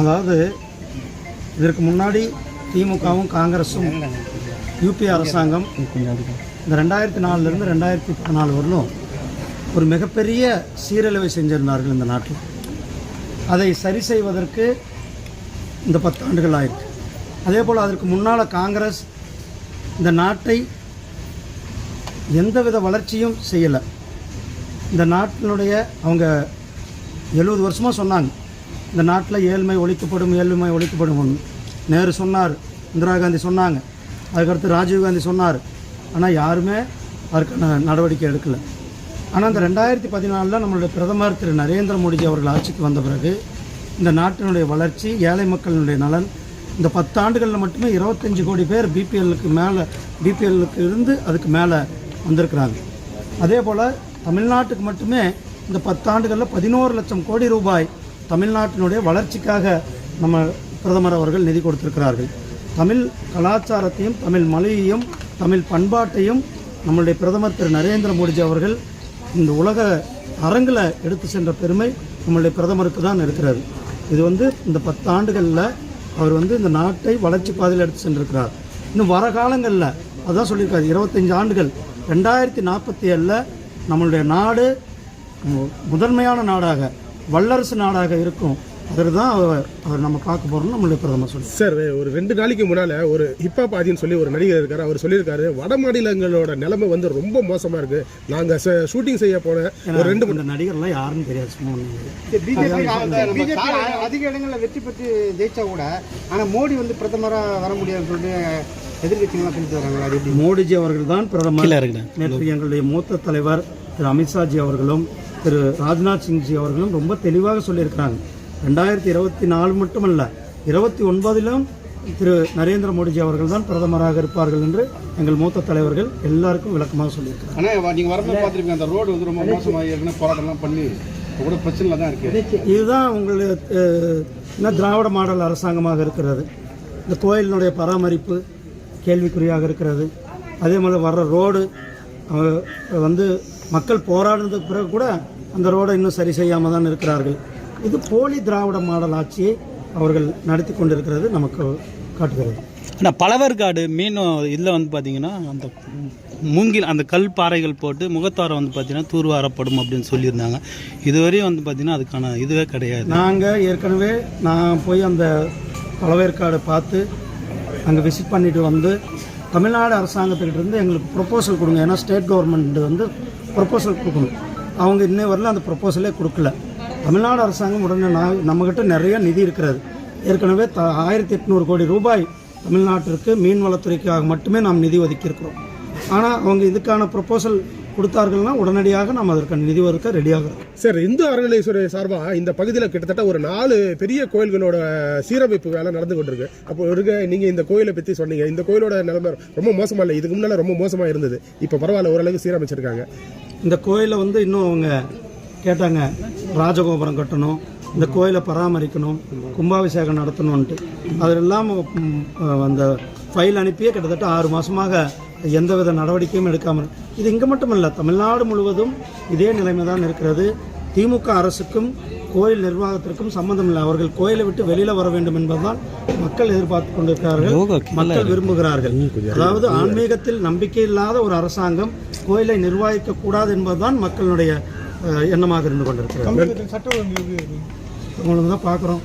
அதாவது இதற்கு முன்னாடி திமுகவும் காங்கிரஸும் யூபி அரசாங்கம் இந்த ரெண்டாயிரத்தி நாலுலேருந்து ரெண்டாயிரத்தி பதினாலு வரலும் ஒரு மிகப்பெரிய சீரழிவை செஞ்சிருந்தார்கள் இந்த நாட்டில். அதை சரி செய்வதற்கு இந்த பத்தாண்டுகள் ஆயிருக்கு அதே போல் அதற்கு முன்னால் காங்கிரஸ் இந்த நாட்டை எந்தவித வளர்ச்சியும் செய்யலை. இந்த நாட்டினுடைய அவங்க எழுபது வருஷமாக சொன்னாங்க. இந்த நாட்டில் ஏழ்மை ஒழிக்கப்படும் ஏழ்மை ஒழிக்கப்படும் நேரு சொன்னார் இந்திரா காந்தி சொன்னாங்க அதுக்கடுத்து ராஜீவ் காந்தி சொன்னார். ஆனால் யாருமே அதற்கான நடவடிக்கை எடுக்கலை. ஆனால் இந்த ரெண்டாயிரத்தி பதினாலில் நம்மளுடைய பிரதமர் திரு நரேந்திர மோடிஜி அவர்கள் ஆட்சிக்கு வந்த பிறகு இந்த நாட்டினுடைய வளர்ச்சி ஏழை மக்களினுடைய நலன் இந்த பத்தாண்டுகளில் மட்டுமே இருபத்தஞ்சு கோடி பேர் பிபிஎல்லுக்கு மேலே பிபிஎல்லுக்கு இருந்து அதுக்கு மேலே வந்திருக்கிறாங்க. அதே போல் தமிழ்நாட்டுக்கு மட்டுமே இந்த பத்தாண்டுகளில் பதினோரு லட்சம் கோடி ரூபாய் தமிழ்நாட்டினுடைய வளர்ச்சிக்காக நம்ம பிரதமர் அவர்கள் நிதி கொடுத்திருக்கிறார்கள். தமிழ் கலாச்சாரத்தையும் தமிழ் மொழியையும் தமிழ் பண்பாட்டையும் நம்மளுடைய பிரதமர் திரு. நரேந்திர மோடிஜி அவர்கள் இந்த உலக அரங்கில் எடுத்து சென்ற பெருமை நம்மளுடைய பிரதமருக்கு தான் இருக்கிறது. இது வந்து இந்த பத்தாண்டுகளில் அவர் வந்து இந்த நாட்டை வளர்ச்சி பாதையில் எடுத்து சென்றிருக்கிறார். இன்னும் வர காலங்களில் அதான் சொல்லியிருக்காரு. இருபத்தஞ்சு ஆண்டுகள். ரெண்டாயிரத்தி நாற்பத்தி ஏழில் நம்மளுடைய நாடு முதன்மையான நாடாக வல்லரசு நாடாக இருக்கும். அதில் தான் அவர் அவர் நம்ம பார்க்க போகிறோம்னு நம்மளுடைய பிரதமர் சொல்லி சார் ஒரு ரெண்டு நாளைக்கு முன்னால ஒரு ஹிப்ஹாப் ஆதின்னு சொல்லி ஒரு நடிகர் இருக்காரு. அவர் சொல்லியிருக்காரு வட மாநிலங்களோட நிலைமை வந்து ரொம்ப மோசமா இருக்கு. நாங்க ஷூட்டிங் செய்ய போன ஒரு ரெண்டு இந்த நடிகர்லாம் யாருன்னு தெரியாது. பிஜேபி அதிக இடங்களில் வெற்றி பெற்று ஜெயிச்சா கூட ஆனால் மோடி வந்து பிரதமராக வர முடியாதுன்னு சொல்லிட்டு எதிர்கட்சிகள்லாம் வராங்களா மோடிஜி அவர்கள் தான் பிரதமர். நேற்று எங்களுடைய மூத்த தலைவர் திரு அமித்ஷாஜி அவர்களும் திரு ராஜ்நாத் சிங்ஜி அவர்களும் ரொம்ப தெளிவாக சொல்லியிருக்கிறாங்க. ரெண்டாயிரத்தி இருபத்தி நாலு மட்டுமல்ல இருபத்தி ஒன்பதிலும் திரு நரேந்திர மோடிஜி அவர்கள் தான் பிரதமராக இருப்பார்கள் என்று எங்கள் மூத்த தலைவர்கள் எல்லாருக்கும் விளக்கமாக சொல்லியிருக்கிறாங்க. ஆனால் நீங்கள் வரும்போது பார்த்துருப்பீங்க அந்த ரோடு வந்து ரொம்ப மோசமாக ஏற்கனவே போராட்டம்லாம் பண்ணி கூட பிரச்சனையில் தான் இருக்குது இதுதான் உங்களுடைய திராவிட மாடல் அரசாங்கமாக இருக்கிறது. இந்த கோயிலினுடைய பராமரிப்பு கேள்விக்குறியாக இருக்கிறது. அதே மாதிரி வர்ற ரோடு வந்து மக்கள் போராடினதுக்கு பிறகு கூட அந்த ரோடை இன்னும் சரி செய்யாமல் தான் இருக்கிறார்கள். இது போலி திராவிட மாடல் ஆட்சியை அவர்கள் நடத்தி கொண்டிருக்கிறது நமக்கு காட்டுகிறது. ஆனால் பழவர்காடு மீன் இதில் வந்து பார்த்தீங்கன்னா அந்த மூங்கில் அந்த கல் பாறைகள் போட்டு முகத்தாரம் வந்து பார்த்தீங்கன்னா தூர்வாரப்படும் அப்படின்னு சொல்லியிருந்தாங்க. இதுவரையும் வந்து பார்த்தீங்கன்னா அதுக்கான இதுவே கிடையாது. நாங்கள் ஏற்கனவே நான் போய் அந்த பழவேற்காடு பார்த்து அங்கே விசிட் பண்ணிட்டு வந்து தமிழ்நாடு அரசாங்கத்துக்கிட்ட இருந்து எங்களுக்கு ப்ரொப்போசல் கொடுங்க. ஏன்னா ஸ்டேட் கவர்மெண்ட் வந்து ப்ரொப்போசல் கொடுக்கணும். அவங்க இன்னை வரல அந்த ப்ரொப்போசலே கொடுக்கல. தமிழ்நாடு அரசாங்கம் உடனே நான் நம்மக்கிட்ட நிறைய நிதி இருக்கிறது. ஏற்கனவே த ஆயிரத்தி எட்நூறு கோடி ரூபாய் தமிழ்நாட்டிற்கு மீன்வளத்துறைக்காக மட்டுமே நாம் நிதி ஒதுக்கியிருக்கிறோம். ஆனால் அவங்க இதுக்கான ப்ரொப்போசல் கொடுத்தார்கள்னா உடனடியாக நாம் அதற்கான நிதி ஒதுக்க ரெடியாகிறோம் சார் இந்து அறநிலையத்துறை சார்பாக இந்த பகுதியில் கிட்டத்தட்ட ஒரு நாலு பெரிய கோயில்களோட சீரமைப்பு வேலை நடந்து கொண்டிருக்கு. அப்போ இருக்க நீங்கள் இந்த கோயிலை பற்றி சொன்னீங்க. இந்த கோயிலோட நிலைமை ரொம்ப மோசமாக இல்லை. இதுக்கு முன்னால் ரொம்ப மோசமாக இருந்தது. இப்போ பரவாயில்ல ஓரளவுக்கு சீரமைச்சிருக்காங்க. இந்த கோயிலை வந்து இன்னும் அவங்க கேட்டாங்க ராஜகோபுரம் கட்டணும் இந்த கோயிலை பராமரிக்கணும் கும்பாபிஷேகம் நடத்தணும்ன்ட்டு. அதெல்லாம் அந்த ஃபைல் அனுப்பியே கிட்டத்தட்ட ஆறு மாதமாக எந்தவித நடவடிக்கையும் எடுக்காமல் இது இங்கே மட்டும் இல்லை தமிழ்நாடு முழுவதும் இதே நிலைமை தான் இருக்கிறது. திமுக அரசுக்கும் கோயில் நிர்வாகத்திற்கும் சம்பந்தம் இல்லை. அவர்கள் கோயிலை விட்டு வெளியில் வர வேண்டும் என்பதுதான் மக்கள் எதிர்பார்த்து கொண்டிருக்கிறார்கள். மக்கள் விரும்புகிறார்கள். அதாவது ஆன்மீகத்தில் நம்பிக்கை இல்லாத ஒரு அரசாங்கம் கோயிலை நிர்வகிக்க கூடாது என்பதுதான் மக்களுடைய எண்ணமாக இருந்து கொண்டிருக்கிறது. உங்களுக்கு தான் பார்க்குறோம்.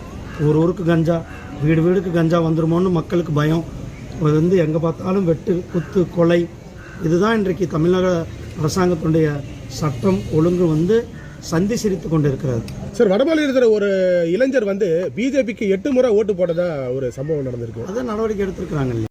ஒரு ஊருக்கு கஞ்சா வீடு வீடுக்கு கஞ்சா வந்துருமோன்னு மக்களுக்கு பயம். அது வந்து எங்கே பார்த்தாலும் வெட்டு குத்து கொலை. இதுதான் இன்றைக்கு தமிழக அரசாங்கத்தினுடைய சட்டம். ஒழுங்கு வந்து சந்தி சிரித்து கொண்டிருக்கிறது. சார் வடமாநிலத்தில் ஒரு இளைஞர் வந்து பிஜேபிக்கு எட்டு முறை ஓட்டு போட்டதா ஒரு சம்பவம் நடந்திருக்கு. அதை நடவடிக்கை எடுத்திருக்கிறாங்க